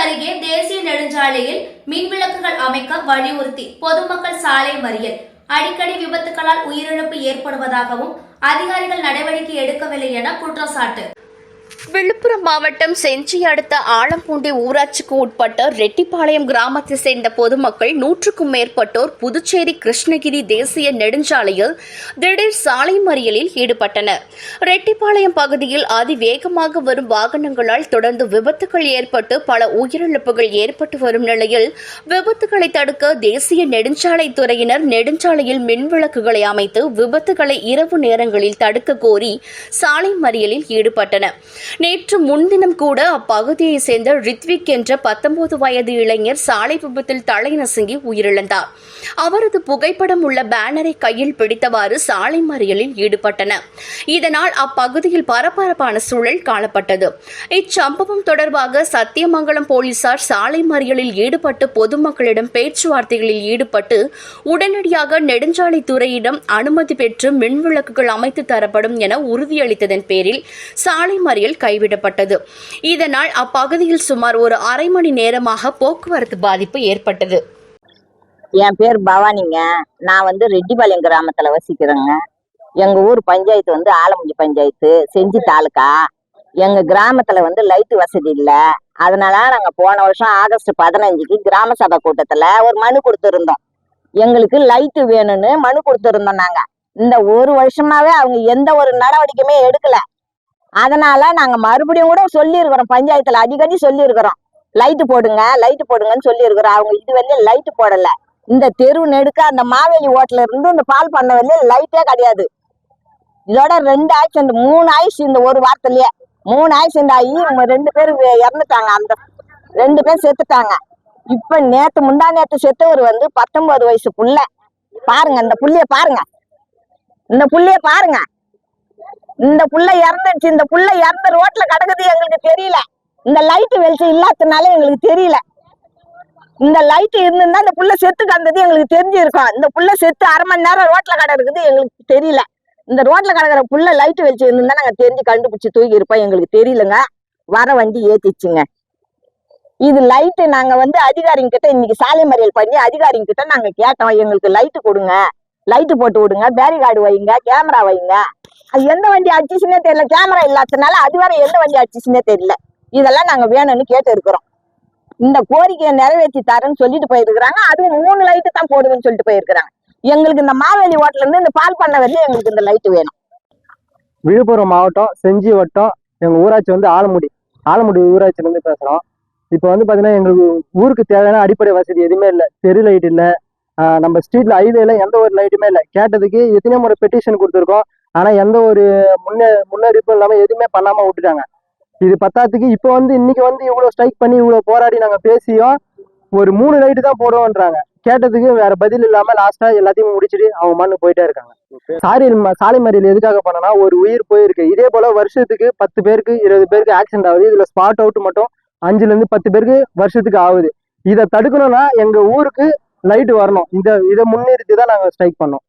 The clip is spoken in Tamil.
அருகே தேசிய நெடுஞ்சாலையில் மின் விளக்குகள் அமைக்க வலியுறுத்தி பொதுமக்கள் சாலை மறியல். அடிக்கடி விபத்துகளால் உயிரிழப்பு ஏற்படுவதாகவும் அதிகாரிகள் நடவடிக்கை எடுக்கவில்லை என குற்றச்சாட்டு. விழுப்புரம் மாவட்டம் செஞ்சி அடுத்த ஆலம்பூண்டி ஊராட்சிக்கு உட்பட்ட ரெட்டிப்பாளையம் கிராமத்தை சேர்ந்த பொதுமக்கள் நூற்றுக்கும் மேற்பட்டோர் புதுச்சேரி கிருஷ்ணகிரி தேசிய நெடுஞ்சாலையில் திடீர் சாலை மறியலில் ஈடுபட்டனர். ரெட்டிப்பாளையம் பகுதியில் அதிவேகமாக வரும் வாகனங்களால் தொடர்ந்து விபத்துகள் ஏற்பட்டு பல உயிரிழப்புகள் ஏற்பட்டு வரும் நிலையில் விபத்துகளை தடுக்க தேசிய நெடுஞ்சாலை துறையினர் நெடுஞ்சாலையில் மின்விளக்குகளை அமைத்து விபத்துகளை இரவு நேரங்களில் தடுக்க கோரி சாலை மறியலில் ஈடுபட்டனர். நேற்று முன்தினம் கூட அப்பகுதியை சேர்ந்த ரித்விக் என்ற பத்தொன்பது வயது இளைஞர் சாலை விபத்தில் தலை நசுங்கி உயிரிழந்தார். அவரது புகைப்படம் உள்ள பேனரை கையில் பிடித்தவாறு சாலை மறியலில் ஈடுபட்டன. இதனால் அப்பகுதியில் பரபரப்பான சூழல் காணப்பட்டது. இச்சம்பவம் தொடர்பாக சத்தியமங்கலம் போலீசார் சாலை மறியலில் ஈடுபட்டு பொதுமக்களிடம் பேச்சுவார்த்தைகளில் ஈடுபட்டு உடனடியாக நெடுஞ்சாலைத்துறையிடம் அனுமதி பெற்று மின்விளக்குகள் அமைத்து தரப்படும் என உறுதியளித்ததன் பேரில் சாலை மறியல் கைவிடப்பட்டது. இதனால் அப்பகுதியில் சுமார் ஒரு அரை மணி நேரமாக போக்குவரத்து பாதிப்பு ஏற்பட்டது. என் பேர் பவானிங்க. நான் வந்து ரெட்டிபாளையம் கிராமத்துல வசிக்கிறேங்க. எங்க ஊர் பஞ்சாயத்து வந்து ஆலமுஞ்சி பஞ்சாயத்து செஞ்சி தாலுக்கா எங்க கிராமத்துல வந்து லைட் வசதி இல்ல. அதனால நாங்க போன வருஷம் ஆகஸ்ட் பதினஞ்சுக்கு கிராம சபை கூட்டத்துல ஒரு மனு கொடுத்துருந்தோம். எங்களுக்கு லைட்டு வேணும்னு மனு கொடுத்துருந்தோம் நாங்க. இந்த ஒரு வருஷமாவே அவங்க எந்த ஒரு நடவடிக்கையுமே எடுக்கல. அதனால நாங்க மறுபடியும் கூட சொல்லியிருக்கிறோம். பஞ்சாயத்துல அடிக்கடி சொல்லியிருக்கிறோம். லைட்டு போடுங்க லைட்டு போடுங்கன்னு சொல்லியிருக்கிறோம். அவங்க இது வரையும் லைட்டு போடல. இந்த தெரு நெடுக்க அந்த மாவேலி ஓட்டல இருந்து இந்த பால் பண்ண வரையும் லைட்டே கிடையாது. இதோட ரெண்டு ஆக்சிடென்ட் மூணு ஆயிடுச்சு இந்த ஒரு வாரத்திலேயே. மூணு ஆக்சிடென்ட் ஆகி இவங்க ரெண்டு பேரும் இறந்துட்டாங்க. அந்த ரெண்டு பேரும் செத்துட்டாங்க. இப்ப நேத்து முந்தா நேத்து செத்தவர் வந்து பத்தொன்பது வயசு புள்ள பாருங்க இந்த புள்ளைய பாருங்க. இந்த புள்ளைய பாருங்க. இந்த புள்ள இறந்துச்சு இந்த புள்ள இறந்த ரோட்ல கிடக்குது எங்களுக்கு தெரியல. இந்த லைட் வெளிச்சம் இல்லாததுனால எங்களுக்கு தெரியல. இந்த லைட் இருந்திருந்தா இந்த புள்ள செத்து கிடந்தது எங்களுக்கு தெரிஞ்சிருக்கும். இந்த புள்ள செத்து அரை மணி நேரம் ரோட்ல கிடக்குது எங்களுக்கு தெரியல. இந்த ரோட்ல கிடக்குற புள்ள லைட் வெளிச்சம் இருந்திருந்தா நாங்க தெரிஞ்சு கண்டுபிடிச்சு தூக்கி இருப்போம் எங்களுக்கு தெரியலங்க. வர வண்டி ஏத்திச்சுங்க இது லைட்டு நாங்க வந்து அதிகாரிங்க கிட்ட இன்னைக்கு சாலை மறியல் பண்ணி அதிகாரிங்க கிட்ட நாங்க கேட்டோம். எங்களுக்கு லைட்டு கொடுங்க. லைட்டு போட்டு விடுங்க. பேரிகார்டு வைங்க கேமரா வைங்க. அது எந்த வண்டி அடிச்சுன்னே தெரியல. கேமரா இல்லாததுனால அது வரை எந்த வண்டி அடிச்சுன்னே தெரியல. இதெல்லாம் நாங்க வேணும்னு கேட்டு இருக்கிறோம். இந்த கோரிக்கையை நிறைவேற்றி தரேன்னு சொல்லிட்டு போயிருக்கிறாங்க. அதுவும் மூணு லைட்டு தான் போடுவேன்னு சொல்லிட்டு போயிருக்கிறாங்க. எங்களுக்கு இந்த மாவேலி ஓட்டல இருந்து இந்த பால் பண்ண வரையும் எங்களுக்கு இந்த லைட்டு வேணும். விழுப்புரம் மாவட்டம் செஞ்சி வட்டம் எங்க ஊராட்சி வந்து ஆலமுடி. ஆலமுடி ஊராட்சியில இருந்து பேசுறோம். இப்போ வந்து பாத்தீங்கன்னா எங்களுக்கு ஊருக்கு தேவையான அடிப்படை வசதி எதுவுமே இல்லை. தெரு லைட் இல்லை. நம்ம ஸ்ட்ரீட்ல ஹைவேல எந்த ஒரு லைட்டுமே இல்லை. கேட்டதுக்கு எத்தனை முறை பெட்டிஷன் கொடுத்துருக்கோம். ஆனா எந்த ஒரு முன்னே முன்னறிவிப்பும் இல்லாம எதுவுமே பண்ணாம விட்டுட்டாங்க. இது பத்தாத்துக்கு இப்போ வந்து இன்னைக்கு வந்து இவ்வளவு ஸ்ட்ரைக் பண்ணி இவ்வளவு போராடி நாங்க பேசியும் ஒரு மூணு லைட்டு தான் போடுவோன்றாங்க கேட்டதுக்கு வேற பதில் இல்லாம லாஸ்டா எல்லாத்தையும் முடிச்சிட்டு அவங்க மண்ணு போயிட்டே இருக்காங்க. சாரி சாலை மறியல் எதுக்காக பண்ணனா ஒரு உயிர் போயிருக்கு. இதே போல வருஷத்துக்கு பத்து பேருக்கு இருபது பேருக்கு ஆக்சிடென்ட் ஆகுது. இதுல ஸ்பாட் அவுட் மட்டும் அஞ்சுல இருந்து பத்து பேருக்கு வருஷத்துக்கு ஆகுது. இதை தடுக்கணும்னா எங்க ஊருக்கு லைட் வரணும். இந்த இதை முன்னிறுத்தி தான் நாங்க ஸ்ட்ரைக் பண்ணோம்.